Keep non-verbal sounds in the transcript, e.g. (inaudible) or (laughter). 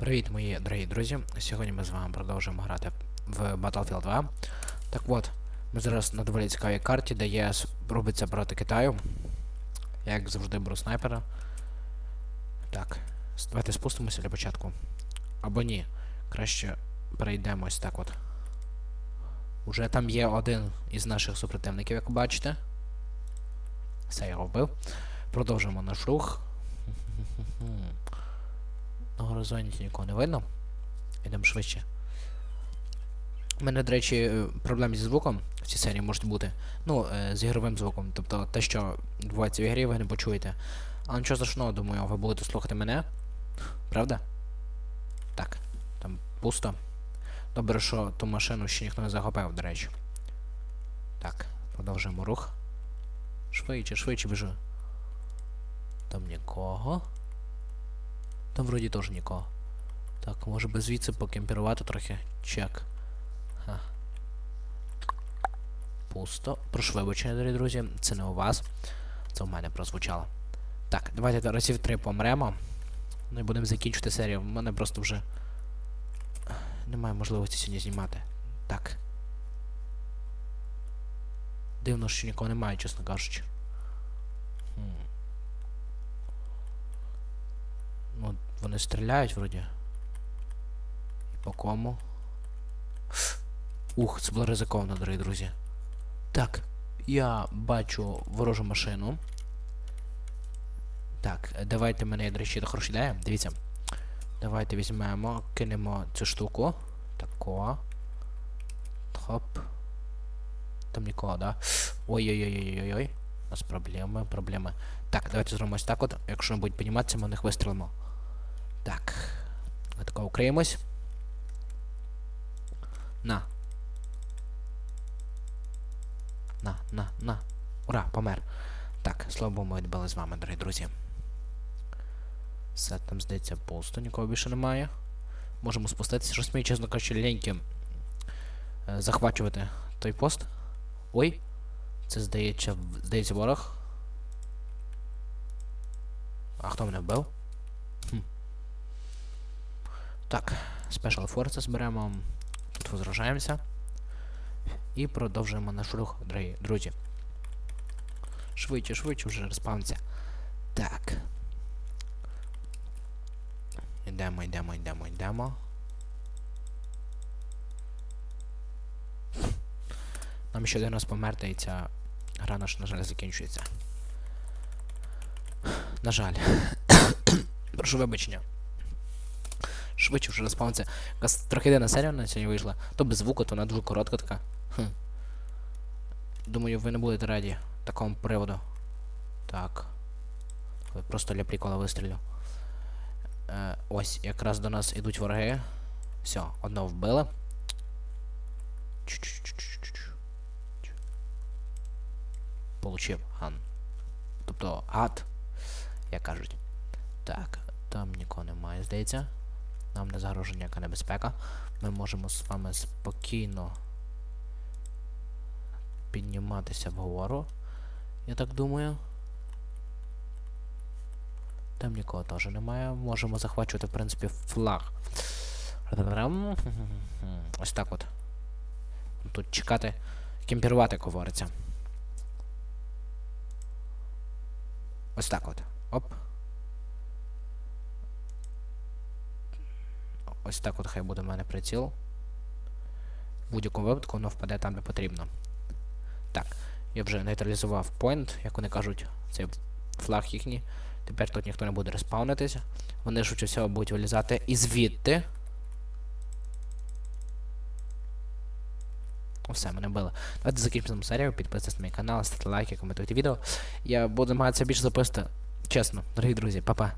Привіт, мої дорогі друзі. Сьогодні ми з вами продовжуємо грати в Battlefield 2. Так от, ми зараз на доволі цікавій карті, де ЄС робиться проти Китаю. Як завжди, беру снайпера. Так, давайте спустимося для початку. Або ні. Краще перейдемо ось так от. Уже там є один із наших супротивників, як ви бачите. Все, я його вбив. Продовжуємо наш рух. Горизонті нікого не видно. Йдемо швидше. У мене, до речі, е, проблеми зі звуком в цій серії можуть бути. Ну, е, з ігровим звуком. Тобто те, що відбувається в ігрі, ви не почуєте. Але нічого страшного, думаю, ви будете слухати мене. Правда? Так, там пусто. Добре, що ту машину ще ніхто не захопив, до речі. Так, продовжуємо рух. Швидше, швидше біжу. Там нікого. Там вроді теж нікого. Так, може би звідси покемпірувати трохи. Чек. Ха. Пусто. Прошу вибачення, дорогі друзі. Це не у вас. Це у мене прозвучало. Так, давайте разів три помремо. Ну і будемо закінчувати серію. У мене просто вже. Немає можливості сьогодні знімати. Так. Дивно, що нікого немає, чесно кажучи. Хм. Ну, вони стріляють вроді. І по кому? Ух, це було ризиковано, дорогі друзі. Так, я бачу ворожу машину. Так, давайте мене, до речі, хороша ідея. Дивіться. Давайте візьмемо, кинемо цю штуку. Тако. Хоп. Там нікого, да? Ой-ой-ой-ой-ой-ой. У нас проблеми, проблеми. Так, давайте зробимо ось так от. Якщо не будуть підніматися, ми в них вистрілимо. Так. Ми тако укриємось. На. На, на, на. Ура, помер. Так, слава Богу, ми відбили з вами, дорогі друзі. Все, там здається пусто, нікого більше немає. Можемо спуститися. Щось мені, чесно кажучи, ліньки е, захвачувати той пост. Ой. Це здається, здається ворог. А хто мене вбив? Так, Special Forces беремо. Тут возражаємося. І продовжуємо наш рух, дорогі друзі. Швидше, швидше вже респаунся. Так. Йдемо, йдемо, йдемо, йдемо. Нам ще один раз померти і ця гра наша, на жаль, закінчується. На жаль. (coughs) Прошу вибачення. Швидше вже респаунся. Якась трохи дивна серія на сьогодні вийшла. То без звуку, то вона дуже коротка така. Хм. Думаю, ви не будете раді такому приводу. Так. Просто для прикола вистрілю. Е, ось, якраз до нас ідуть вороги. Все, одного вбили. Получив ган. Тобто гад, як кажуть. Так, там нікого немає, здається. Нам не загрожує ніяка небезпека. Ми можемо з вами спокійно підніматися вгору. Я так думаю. Там нікого теж немає. Можемо захвачувати, в принципі, флаг. Ось так от. Тут чекати, кемпірувати, говориться. Ось так от. Оп. Ось так от хай буде в мене приціл. В будь-якому випадку воно впаде там, де потрібно. Так, я вже нейтралізував point, як вони кажуть, цей флаг їхній. Тепер тут ніхто не буде респаунитися. Вони швидше всього будуть вилізати і звідти. Все, мене били. Давайте закінчимо серію, підписуйтесь на мій канал, ставте лайки, коментуйте відео. Я буду намагатися більше записати. Чесно, дорогі друзі, па-па.